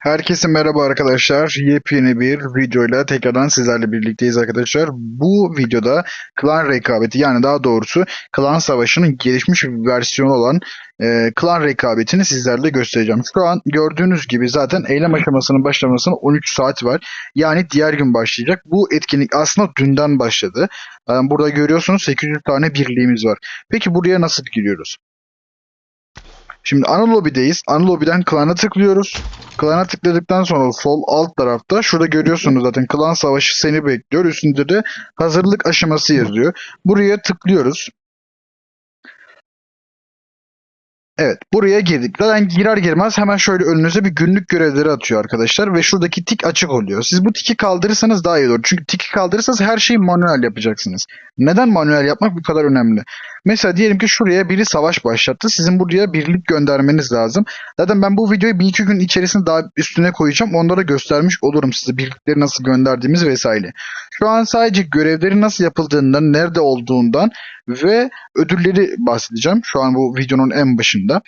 Herkese merhaba arkadaşlar. Yepyeni bir videoyla tekrardan sizlerle birlikteyiz arkadaşlar. Bu videoda klan rekabeti yani daha doğrusu klan savaşının gelişmiş bir versiyonu olan e, klan rekabetini sizlerle göstereceğim. Şu an gördüğünüz gibi zaten eylem aşamasının başlamasına 13 saat var. Yani diğer gün başlayacak. Bu etkinlik aslında dünden başladı. Yani burada görüyorsunuz 800 tane birliğimiz var. Peki buraya nasıl giriyoruz? Şimdi ana lobideyiz. Ana lobiden klana tıklıyoruz. Klana tıkladıktan sonra sol alt tarafta şurada görüyorsunuz zaten klan savaşı seni bekliyor. Üstünde de hazırlık aşaması yazıyor. Buraya tıklıyoruz. Evet buraya girdik. Zaten girer girmez hemen şöyle önünüze bir günlük görevleri atıyor arkadaşlar ve şuradaki tik açık oluyor. Siz bu tiki kaldırırsanız daha iyi olur. Çünkü tiki kaldırırsanız her şeyi manuel yapacaksınız. Neden manuel yapmak bu kadar önemli? Mesela diyelim ki şuraya biri savaş başlattı. Sizin buraya birlik göndermeniz lazım. Zaten ben bu videoyu bir iki gün içerisinde daha üstüne koyacağım. Onlara göstermiş olurum size birlikleri nasıl gönderdiğimiz vesaire. Şu an sadece görevleri nasıl yapıldığından, nerede olduğundan ve ödülleri bahsedeceğim. Şu an bu videonun en başında.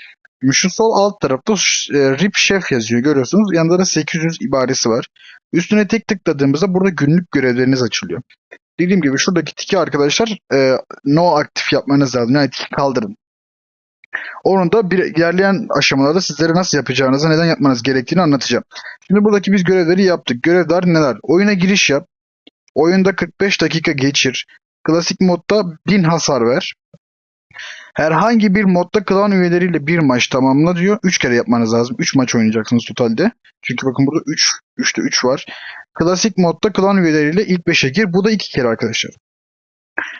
Şu sol alt tarafta e, RIP Chef yazıyor görüyorsunuz. Yanında da 800 ibaresi var. Üstüne tek tıkladığımızda burada günlük görevleriniz açılıyor. Dediğim gibi şuradaki tiki arkadaşlar e, no aktif yapmanız lazım. Yani tiki kaldırın. Onu da bir ilerleyen aşamalarda sizlere nasıl yapacağınızı, neden yapmanız gerektiğini anlatacağım. Şimdi buradaki biz görevleri yaptık. Görevler neler? Oyuna giriş yap. Oyunda 45 dakika geçir. Klasik modda 1000 hasar ver. Herhangi bir modda klan üyeleriyle bir maç tamamla diyor. 3 kere yapmanız lazım. 3 maç oynayacaksınız totalde. Çünkü bakın burada 3, 3'te 3 var. Klasik modda klan üyeleriyle ilk 5'e gir. Bu da 2 kere arkadaşlar.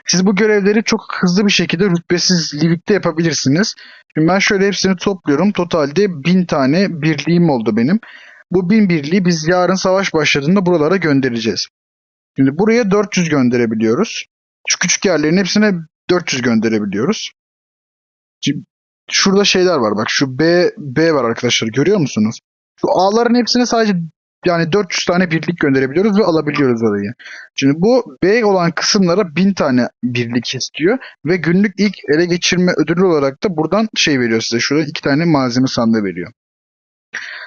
Siz bu görevleri çok hızlı bir şekilde rütbesiz livikte yapabilirsiniz. Şimdi ben şöyle hepsini topluyorum. Totalde 1000 tane birliğim oldu benim. Bu 1000 birliği biz yarın savaş başladığında buralara göndereceğiz. Şimdi buraya 400 gönderebiliyoruz. Şu küçük yerlerin hepsine 400 gönderebiliyoruz. Şimdi şurada şeyler var bak şu B B var arkadaşlar görüyor musunuz? Şu A'ların hepsine sadece yani 400 tane birlik gönderebiliyoruz ve alabiliyoruz orayı. Şimdi bu B olan kısımlara 1000 tane birlik istiyor ve günlük ilk ele geçirme ödülü olarak da buradan şey veriyor size. Şurada iki tane malzeme sandığı veriyor.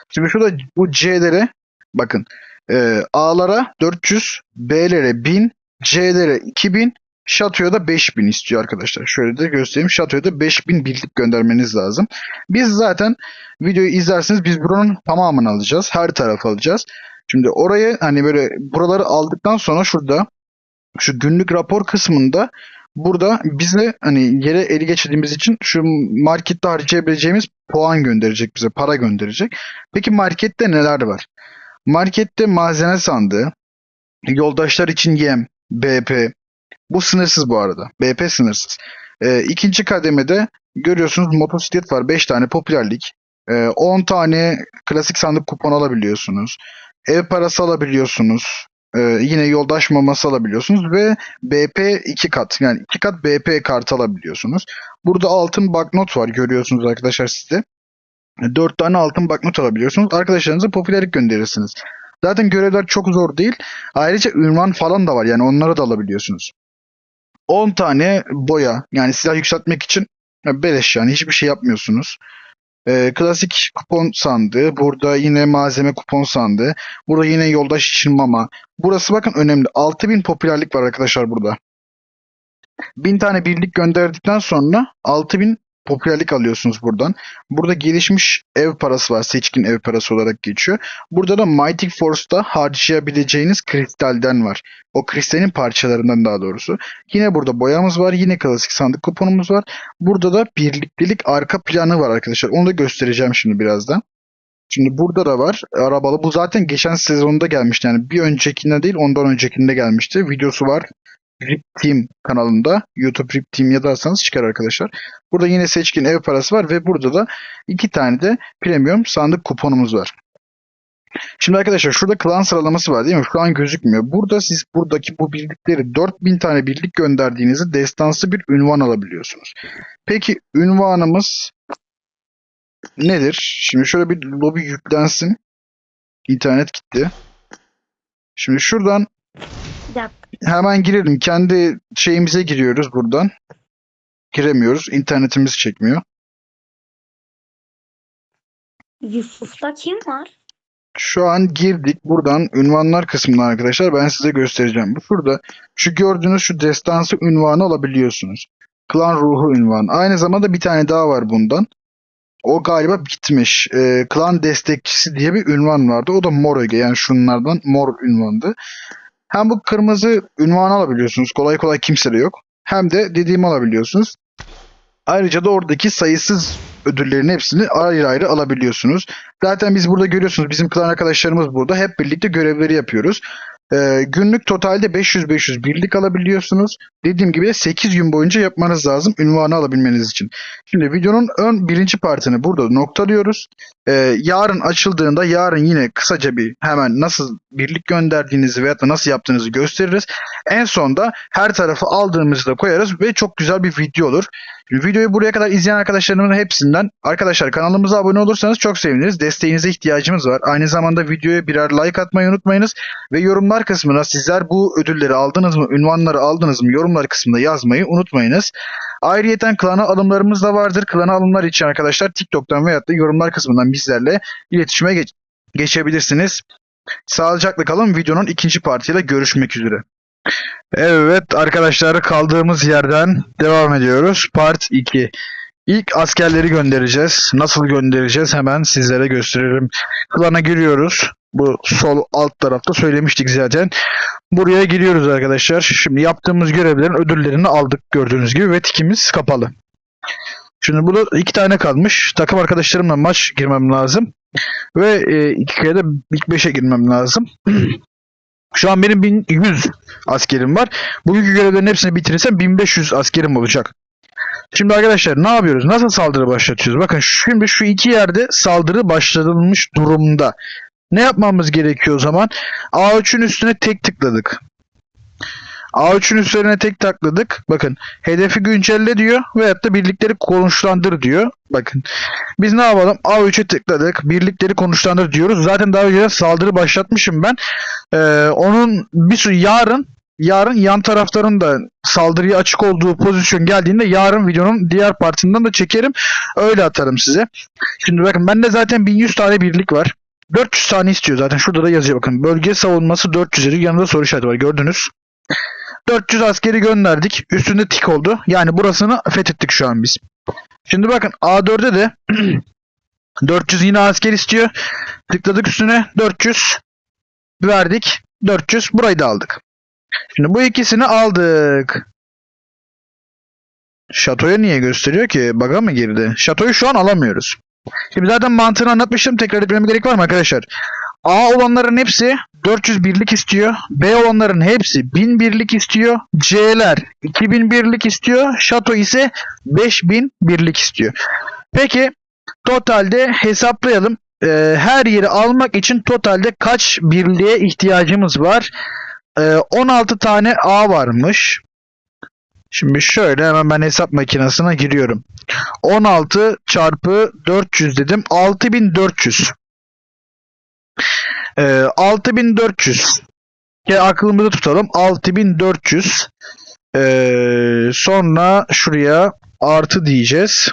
Şimdi şurada bu C'lere bakın e, A'lara 400, B'lere 1000, C'lere 2000, Şato'ya 5000 istiyor arkadaşlar. Şöyle de göstereyim. Şato'ya 5000 birlik göndermeniz lazım. Biz zaten videoyu izlerseniz biz buranın tamamını alacağız. Her tarafı alacağız. Şimdi orayı hani böyle buraları aldıktan sonra şurada şu günlük rapor kısmında burada bize hani yere eli geçirdiğimiz için şu markette harcayabileceğimiz puan gönderecek bize, para gönderecek. Peki markette neler var? Markette malzeme sandığı, yoldaşlar için yem, BP. Bu sınırsız bu arada. BP sınırsız. Ee, ikinci kademede görüyorsunuz motosiklet var. 5 tane popülerlik. 10 tane klasik sandık kupon alabiliyorsunuz. Ev parası alabiliyorsunuz. Ee, yine yoldaş maması alabiliyorsunuz ve BP 2 kat yani 2 kat BP kartı alabiliyorsunuz. Burada altın banknot var görüyorsunuz arkadaşlar sizde. 4 tane altın banknot alabiliyorsunuz. Arkadaşlarınıza popülerlik gönderirsiniz. Zaten görevler çok zor değil. Ayrıca ünvan falan da var yani onları da alabiliyorsunuz. 10 tane boya yani silah yükseltmek için beleş yani hiçbir şey yapmıyorsunuz. Ee, klasik kupon sandığı. Burada yine malzeme kupon sandığı. Burada yine yoldaş için mama. Burası bakın önemli. 6000 popülerlik var arkadaşlar burada. 1000 tane birlik gönderdikten sonra 6000 popülerlik alıyorsunuz buradan. Burada gelişmiş ev parası var. Seçkin ev parası olarak geçiyor. Burada da Mighty Force'da harcayabileceğiniz kristalden var. O kristalin parçalarından daha doğrusu. Yine burada boyamız var. Yine klasik sandık kuponumuz var. Burada da birliktelik arka planı var arkadaşlar. Onu da göstereceğim şimdi birazdan. Şimdi burada da var. Arabalı. Bu zaten geçen sezonda gelmişti. Yani bir öncekinde değil ondan öncekinde gelmişti. Videosu var. Rip Team kanalında. YouTube Rip Team yazarsanız çıkar arkadaşlar. Burada yine seçkin ev parası var ve burada da iki tane de premium sandık kuponumuz var. Şimdi arkadaşlar şurada klan sıralaması var değil mi? Şu an gözükmüyor. Burada siz buradaki bu birlikleri 4000 tane birlik gönderdiğinizde destansı bir ünvan alabiliyorsunuz. Peki ünvanımız nedir? Şimdi şöyle bir lobi yüklensin. İnternet gitti. Şimdi şuradan Bir dakika. hemen girelim. Kendi şeyimize giriyoruz buradan. Giremiyoruz. İnternetimiz çekmiyor. Yusuf'ta kim var? Şu an girdik. Buradan ünvanlar kısmından arkadaşlar ben size göstereceğim. Bu şurada şu gördüğünüz şu destansı ünvanı alabiliyorsunuz. Klan ruhu ünvanı. Aynı zamanda bir tane daha var bundan. O galiba bitmiş. Ee, klan destekçisi diye bir ünvan vardı. O da mor öge. Yani şunlardan mor ünvandı. Hem bu kırmızı ünvanı alabiliyorsunuz. Kolay kolay kimsede yok. Hem de dediğimi alabiliyorsunuz. Ayrıca da oradaki sayısız ödüllerin hepsini ayrı ayrı alabiliyorsunuz. Zaten biz burada görüyorsunuz bizim klan arkadaşlarımız burada. Hep birlikte görevleri yapıyoruz. Ee, günlük totalde 500-500 birlik alabiliyorsunuz. Dediğim gibi 8 gün boyunca yapmanız lazım ünvanı alabilmeniz için. Şimdi videonun ön birinci partini burada noktalıyoruz. Ee, yarın açıldığında yarın yine kısaca bir hemen nasıl birlik gönderdiğinizi veyahut da nasıl yaptığınızı gösteririz. En sonda her tarafı aldığımızı da koyarız ve çok güzel bir video olur. Videoyu buraya kadar izleyen arkadaşlarımın hepsinden arkadaşlar kanalımıza abone olursanız çok seviniriz. Desteğinize ihtiyacımız var. Aynı zamanda videoya birer like atmayı unutmayınız ve yorumlar kısmına sizler bu ödülleri aldınız mı, ünvanları aldınız mı yorumlar kısmında yazmayı unutmayınız. Ayrıyeten klana alımlarımız da vardır. Klana alımlar için arkadaşlar TikTok'tan veyahut da yorumlar kısmından bizlerle iletişime geç- geçebilirsiniz. Sağlıcakla kalın. Videonun ikinci partiyle görüşmek üzere. Evet arkadaşlar kaldığımız yerden devam ediyoruz. Part 2. İlk askerleri göndereceğiz. Nasıl göndereceğiz hemen sizlere gösteririm. Klana giriyoruz. Bu sol alt tarafta söylemiştik zaten. Buraya giriyoruz arkadaşlar. Şimdi yaptığımız görevlerin ödüllerini aldık gördüğünüz gibi ve tikimiz kapalı. Şimdi burada iki tane kalmış. Takım arkadaşlarımla maç girmem lazım. Ve e, iki kere de ilk beşe girmem lazım. Şu an benim 1100 askerim var. Bugünkü görevlerin hepsini bitirirsem 1500 askerim olacak. Şimdi arkadaşlar ne yapıyoruz? Nasıl saldırı başlatıyoruz? Bakın şimdi şu iki yerde saldırı başlatılmış durumda. Ne yapmamız gerekiyor o zaman? A3'ün üstüne tek tıkladık. A3'ün üzerine tek tıkladık. Bakın hedefi güncelle diyor veyahut da birlikleri konuşlandır diyor. Bakın biz ne yapalım? A3'e tıkladık. Birlikleri konuşlandır diyoruz. Zaten daha önce saldırı başlatmışım ben. Ee, onun bir sürü yarın yarın yan tarafların da saldırıya açık olduğu pozisyon geldiğinde yarın videonun diğer partinden de çekerim. Öyle atarım size. Şimdi bakın bende zaten 1100 tane birlik var. 400 tane istiyor zaten. Şurada da yazıyor bakın. Bölge savunması 400 yazıyor. Yanında soru işareti var. Gördünüz. 400 askeri gönderdik. Üstünde tik oldu. Yani burasını fethettik şu an biz. Şimdi bakın A4'e de 400 yine asker istiyor. Tıkladık üstüne 400 verdik. 400 burayı da aldık. Şimdi bu ikisini aldık. Şatoya niye gösteriyor ki? Baga mı girdi? Şatoyu şu an alamıyoruz. Şimdi zaten mantığını anlatmıştım. Tekrar etmeme gerek var mı arkadaşlar? A olanların hepsi 400 birlik istiyor. B olanların hepsi 1000 birlik istiyor. C'ler 2000 birlik istiyor. Şato ise 5000 birlik istiyor. Peki totalde hesaplayalım. Ee, her yeri almak için totalde kaç birliğe ihtiyacımız var? Ee, 16 tane A varmış. Şimdi şöyle hemen ben hesap makinesine giriyorum. 16 çarpı 400 dedim. 6400. Ee, 6400. Ya aklımızda tutalım. 6400. Ee, sonra şuraya artı diyeceğiz.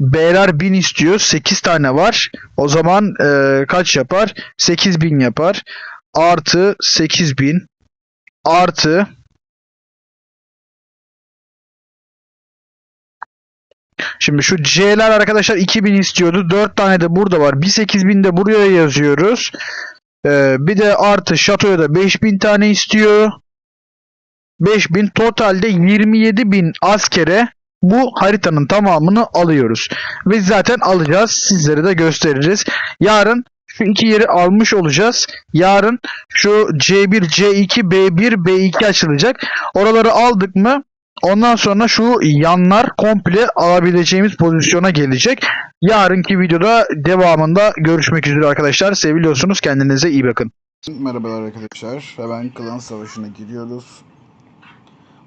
B'ler 1000 istiyor. 8 tane var. O zaman e, kaç yapar? 8000 yapar. Artı 8000 artı Şimdi şu C'ler arkadaşlar 2000 istiyordu. 4 tane de burada var. Bir 8000 de buraya yazıyoruz. Ee, bir de artı şatoya da 5000 tane istiyor. 5000 totalde 27000 askere bu haritanın tamamını alıyoruz. Ve zaten alacağız. Sizlere de gösteririz. Yarın şu iki yeri almış olacağız. Yarın şu C1, C2, B1, B2 açılacak. Oraları aldık mı Ondan sonra şu yanlar komple alabileceğimiz pozisyona gelecek. Yarınki videoda devamında görüşmek üzere arkadaşlar. Seviliyorsunuz. Kendinize iyi bakın. Merhabalar arkadaşlar. Hemen klan savaşına giriyoruz.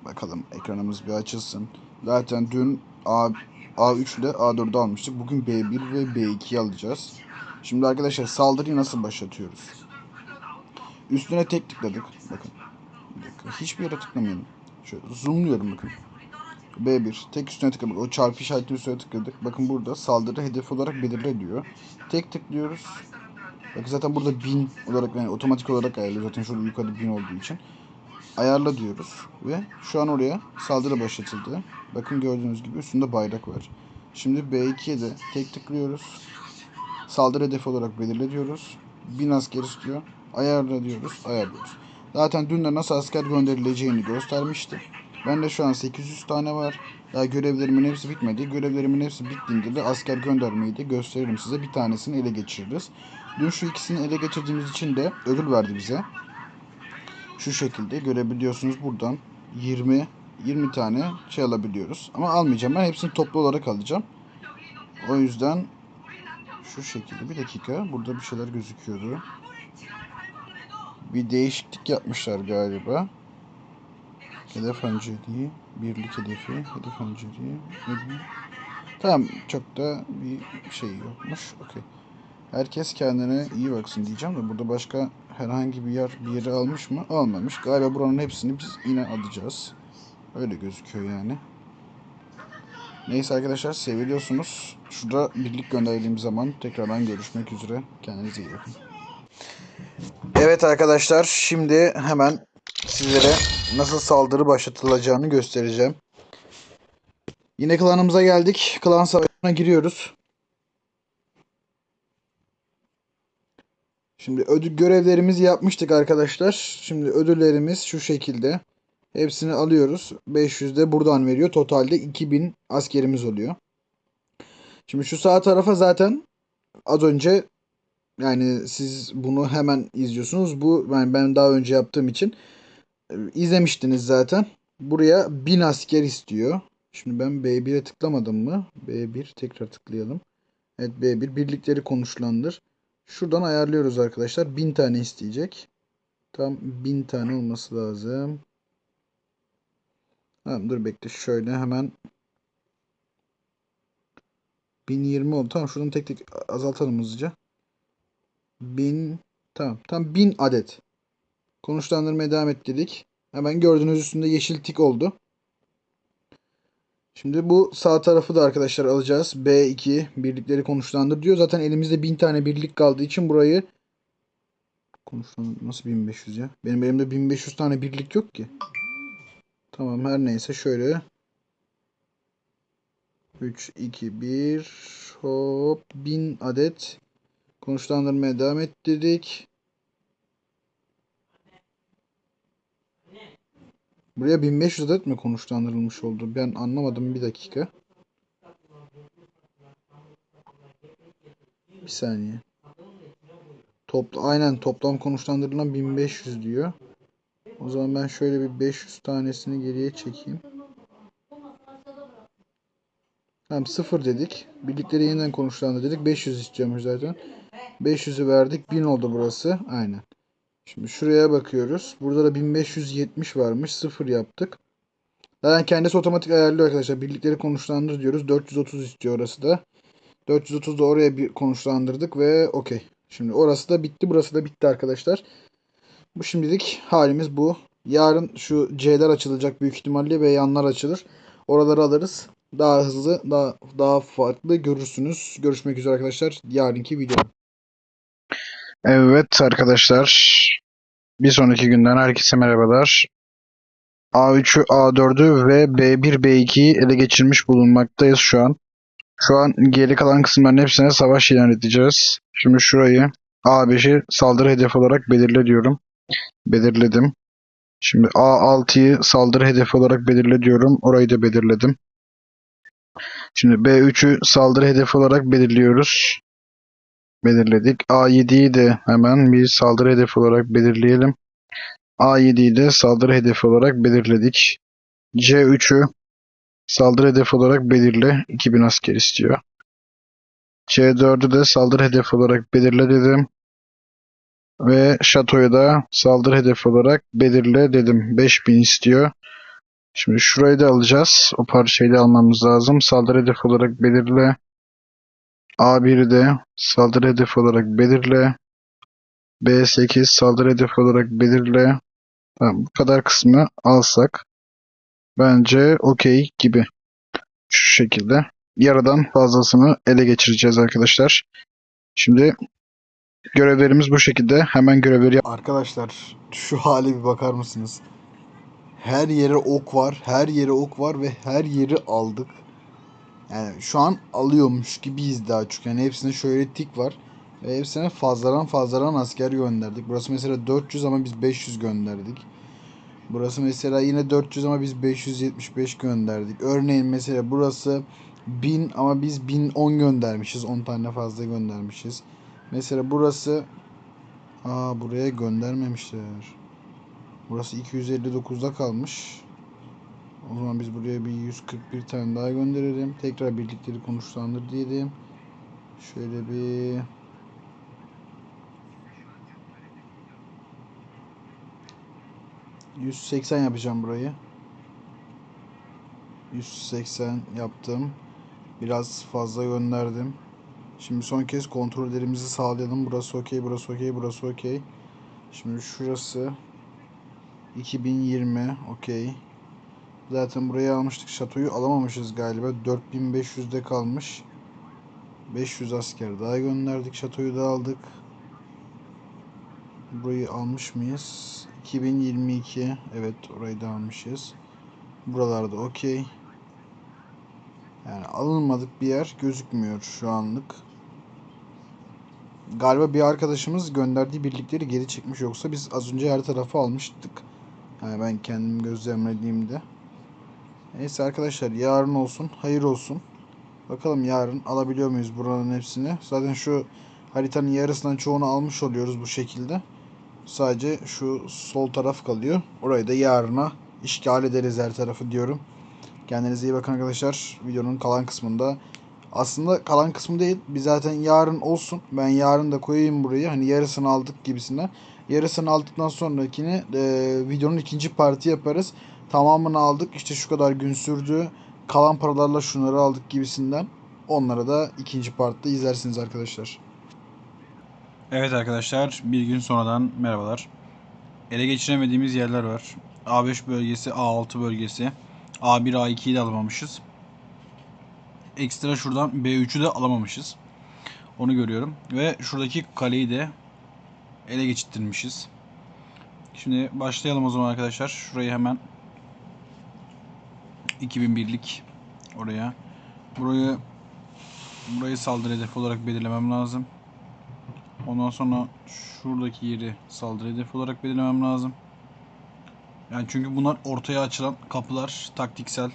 Bakalım ekranımız bir açılsın. Zaten dün A, A3 ile A4'ü almıştık. Bugün B1 ve B2'yi alacağız. Şimdi arkadaşlar saldırıyı nasıl başlatıyoruz? Üstüne tek tıkladık. Bakın. Hiçbir yere tıklamayalım. Şöyle zoomluyorum bakın. B1 tek üstüne tıkladık. O çarpı işaretinin üstüne tıkladık. Bakın burada saldırı hedef olarak belirle diyor. Tek tıklıyoruz. Bakın zaten burada 1000 olarak yani otomatik olarak ayarlıyor. Zaten şurada yukarıda 1000 olduğu için. Ayarla diyoruz ve şu an oraya saldırı başlatıldı. Bakın gördüğünüz gibi üstünde bayrak var. Şimdi B2'ye de tek tıklıyoruz. Saldırı hedefi olarak belirle diyoruz. 1000 asker istiyor. Ayarla diyoruz. Ayarlıyoruz. Zaten dün de nasıl asker gönderileceğini göstermişti. Ben de şu an 800 tane var. Daha görevlerimin hepsi bitmedi. Görevlerimin hepsi bittiğinde de asker göndermeyi de gösteririm size. Bir tanesini ele geçiririz. Dün şu ikisini ele geçirdiğimiz için de ödül verdi bize. Şu şekilde görebiliyorsunuz buradan 20 20 tane şey alabiliyoruz. Ama almayacağım. Ben hepsini toplu olarak alacağım. O yüzden şu şekilde bir dakika burada bir şeyler gözüküyordu. Bir değişiklik yapmışlar galiba. Hedef önceliği, birlik hedefi, hedef önceliği. Tamam çok da bir şey yokmuş. Okey. Herkes kendine iyi baksın diyeceğim de burada başka herhangi bir yer bir yeri almış mı? Almamış. Galiba buranın hepsini biz yine alacağız. Öyle gözüküyor yani. Neyse arkadaşlar seviliyorsunuz. Şurada birlik gönderdiğim zaman tekrardan görüşmek üzere. Kendinize iyi bakın. Evet arkadaşlar şimdi hemen sizlere nasıl saldırı başlatılacağını göstereceğim. Yine klanımıza geldik. Klan savaşına giriyoruz. Şimdi ödül görevlerimizi yapmıştık arkadaşlar. Şimdi ödüllerimiz şu şekilde. Hepsini alıyoruz. 500 de buradan veriyor. Totalde 2000 askerimiz oluyor. Şimdi şu sağ tarafa zaten az önce yani siz bunu hemen izliyorsunuz. Bu yani ben daha önce yaptığım için e, izlemiştiniz zaten. Buraya 1000 asker istiyor. Şimdi ben B1'e tıklamadım mı? B1 tekrar tıklayalım. Evet B1 birlikleri konuşlandır. Şuradan ayarlıyoruz arkadaşlar. 1000 tane isteyecek. Tam 1000 tane olması lazım. Tamam dur bekle şöyle hemen 1020 oldu. Tamam şuradan tek tek azaltalım hızlıca. 1000 tamam. Tam 1000 adet. Konuşlandırmaya devam et dedik. Hemen gördüğünüz üstünde yeşil tik oldu. Şimdi bu sağ tarafı da arkadaşlar alacağız. B2 birlikleri konuşlandır diyor. Zaten elimizde 1000 tane birlik kaldığı için burayı konuşlandır nasıl 1500 ya? Benim elimde 1500 tane birlik yok ki. Tamam her neyse şöyle 3 2 1 hop 1000 adet konuşlandırmaya devam et dedik. Buraya 1500 adet mi konuşlandırılmış oldu? Ben anlamadım bir dakika. Bir saniye. Topla, aynen toplam konuşlandırılan 1500 diyor. O zaman ben şöyle bir 500 tanesini geriye çekeyim. Tamam 0 dedik. Birlikleri yeniden konuşlandı dedik. 500 istiyormuş zaten. 500'ü verdik. 1000 oldu burası. Aynen. Şimdi şuraya bakıyoruz. Burada da 1570 varmış. 0 yaptık. Zaten kendisi otomatik ayarlıyor arkadaşlar. Birlikleri konuşlandır diyoruz. 430 istiyor orası da. 430 da oraya bir konuşlandırdık ve okey. Şimdi orası da bitti. Burası da bitti arkadaşlar. Bu şimdilik halimiz bu. Yarın şu C'ler açılacak büyük ihtimalle ve yanlar açılır. Oraları alırız. Daha hızlı, daha daha farklı görürsünüz. Görüşmek üzere arkadaşlar. Yarınki videoda. Evet arkadaşlar. Bir sonraki günden herkese merhabalar. A3'ü, A4'ü ve B1, B2'yi ele geçirmiş bulunmaktayız şu an. Şu an geri kalan kısımların hepsine savaş ilan edeceğiz. Şimdi şurayı A5'i saldırı hedefi olarak belirle diyorum. Belirledim. Şimdi A6'yı saldırı hedefi olarak belirle diyorum. Orayı da belirledim. Şimdi B3'ü saldırı hedefi olarak belirliyoruz. Belirledik. A7'yi de hemen bir saldırı hedefi olarak belirleyelim. A7'yi de saldırı hedefi olarak belirledik. C3'ü saldırı hedefi olarak belirle. 2000 asker istiyor. C4'ü de saldırı hedefi olarak belirle dedim. Ve şatoyu da saldırı hedefi olarak belirle dedim. 5000 istiyor. Şimdi şurayı da alacağız. O parçayı da almamız lazım. Saldırı hedefi olarak belirle. A1'i de saldırı hedefi olarak belirle. B8 saldırı hedefi olarak belirle. Tamam, bu kadar kısmı alsak bence okey gibi. Şu şekilde. Yarıdan fazlasını ele geçireceğiz arkadaşlar. Şimdi Görevlerimiz bu şekilde. Hemen görevleri yap. Arkadaşlar şu hale bir bakar mısınız? Her yere ok var. Her yere ok var ve her yeri aldık. Yani şu an alıyormuş gibiyiz daha çok. Yani hepsinde şöyle tik var. Ve hepsine fazladan fazladan asker gönderdik. Burası mesela 400 ama biz 500 gönderdik. Burası mesela yine 400 ama biz 575 gönderdik. Örneğin mesela burası 1000 ama biz 1010 göndermişiz. 10 tane fazla göndermişiz. Mesela burası Aa buraya göndermemişler. Burası 259'da kalmış. O zaman biz buraya bir 141 tane daha gönderelim. Tekrar birlikleri konuşlandır diyelim. Şöyle bir ...180 yapacağım burayı. 180 yaptım. Biraz fazla gönderdim. Şimdi son kez kontrollerimizi sağlayalım. Burası okey, burası okey, burası okey. Şimdi şurası 2020 okey. Zaten buraya almıştık. Şatoyu alamamışız galiba. 4500'de kalmış. 500 asker daha gönderdik. Şatoyu da aldık. Burayı almış mıyız? 2022. Evet orayı da almışız. Buralarda okey. Yani alınmadık bir yer gözükmüyor şu anlık. Galiba bir arkadaşımız gönderdiği birlikleri geri çekmiş yoksa biz az önce her tarafı almıştık. Yani ben kendim gözlemlediğimde. Neyse arkadaşlar yarın olsun. Hayır olsun. Bakalım yarın alabiliyor muyuz buranın hepsini. Zaten şu haritanın yarısından çoğunu almış oluyoruz bu şekilde. Sadece şu sol taraf kalıyor. Orayı da yarına işgal ederiz her tarafı diyorum. Kendinize iyi bakın arkadaşlar. Videonun kalan kısmında aslında kalan kısmı değil. Bir zaten yarın olsun. Ben yarın da koyayım burayı. Hani yarısını aldık gibisinden. Yarısını aldıktan sonrakini e, videonun ikinci parti yaparız. Tamamını aldık. İşte şu kadar gün sürdü. Kalan paralarla şunları aldık gibisinden. Onlara da ikinci partta izlersiniz arkadaşlar. Evet arkadaşlar bir gün sonradan merhabalar. Ele geçiremediğimiz yerler var. A5 bölgesi, A6 bölgesi. A1, A2'yi de alamamışız. Ekstra şuradan B3'ü de alamamışız. Onu görüyorum. Ve şuradaki kaleyi de ele geçirtmişiz. Şimdi başlayalım o zaman arkadaşlar. Şurayı hemen 2001'lik oraya. Burayı burayı saldırı hedefi olarak belirlemem lazım. Ondan sonra şuradaki yeri saldırı hedefi olarak belirlemem lazım. Yani çünkü bunlar ortaya açılan kapılar taktiksel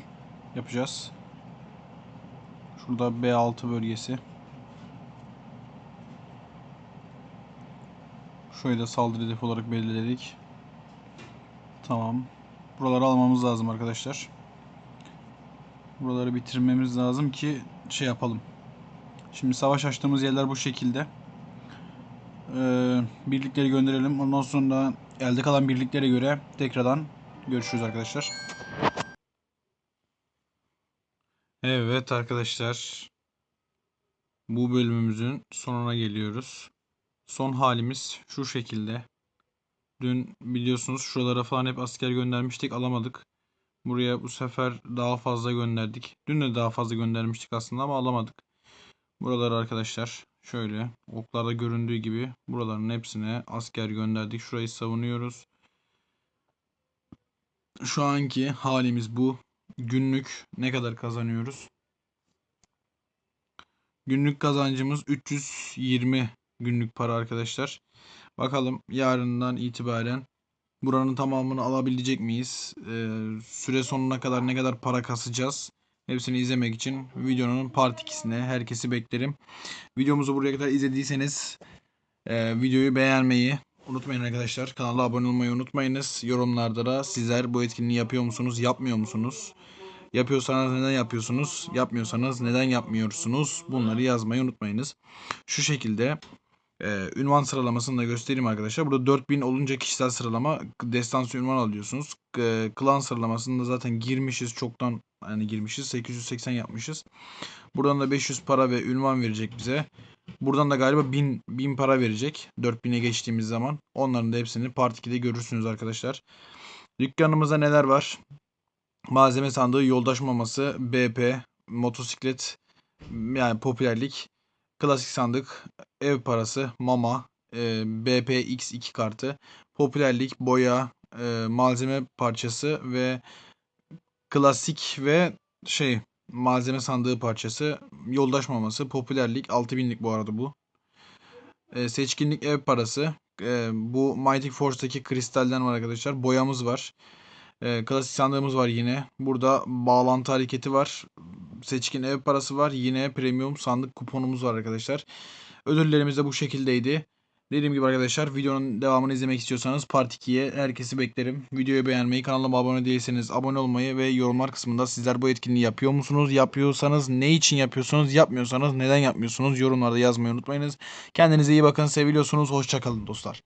yapacağız. Şurada B6 bölgesi. Şurayı da saldırı hedefi olarak belirledik. Tamam. Buraları almamız lazım arkadaşlar. Buraları bitirmemiz lazım ki şey yapalım. Şimdi savaş açtığımız yerler bu şekilde. Ee, birlikleri gönderelim. Ondan sonra elde kalan birliklere göre tekrardan görüşürüz arkadaşlar. Evet arkadaşlar. Bu bölümümüzün sonuna geliyoruz. Son halimiz şu şekilde. Dün biliyorsunuz şuralara falan hep asker göndermiştik alamadık. Buraya bu sefer daha fazla gönderdik. Dün de daha fazla göndermiştik aslında ama alamadık. Buraları arkadaşlar şöyle oklarda göründüğü gibi buraların hepsine asker gönderdik. Şurayı savunuyoruz. Şu anki halimiz bu. Günlük ne kadar kazanıyoruz? Günlük kazancımız 320 günlük para arkadaşlar. Bakalım yarından itibaren buranın tamamını alabilecek miyiz? Ee, süre sonuna kadar ne kadar para kasacağız? Hepsini izlemek için videonun part 2'sine herkesi beklerim. Videomuzu buraya kadar izlediyseniz e, videoyu beğenmeyi unutmayın arkadaşlar. Kanala abone olmayı unutmayınız. Yorumlarda da sizler bu etkinliği yapıyor musunuz, yapmıyor musunuz? Yapıyorsanız neden yapıyorsunuz? Yapmıyorsanız neden yapmıyorsunuz? Bunları yazmayı unutmayınız. Şu şekilde e, ünvan sıralamasını da göstereyim arkadaşlar. Burada 4000 olunca kişisel sıralama destansı ünvan alıyorsunuz. E, klan sıralamasında zaten girmişiz çoktan yani girmişiz 880 yapmışız. Buradan da 500 para ve ünvan verecek bize. Buradan da galiba 1000 1000 para verecek 4000'e geçtiğimiz zaman. Onların da hepsini Part 2'de görürsünüz arkadaşlar. Dükkanımızda neler var? Malzeme sandığı, yoldaş maması, BP, motosiklet, yani popülerlik, klasik sandık, ev parası, mama, e, BPX2 kartı, popülerlik, boya, e, malzeme parçası ve klasik ve şey malzeme sandığı parçası, yoldaş maması, popülerlik 6000'lik bu arada bu. E, seçkinlik ev parası. E, bu Mighty Force'daki kristalden var arkadaşlar. Boyamız var. E, klasik sandığımız var yine. Burada bağlantı hareketi var. Seçkin ev parası var. Yine premium sandık kuponumuz var arkadaşlar. Ödüllerimiz de bu şekildeydi. Dediğim gibi arkadaşlar videonun devamını izlemek istiyorsanız Part 2'ye herkesi beklerim. Videoyu beğenmeyi, kanalıma abone değilseniz abone olmayı ve yorumlar kısmında sizler bu etkinliği yapıyor musunuz? Yapıyorsanız ne için yapıyorsunuz? Yapmıyorsanız neden yapmıyorsunuz? Yorumlarda yazmayı unutmayınız. Kendinize iyi bakın. Seviliyorsunuz. Hoşçakalın dostlar.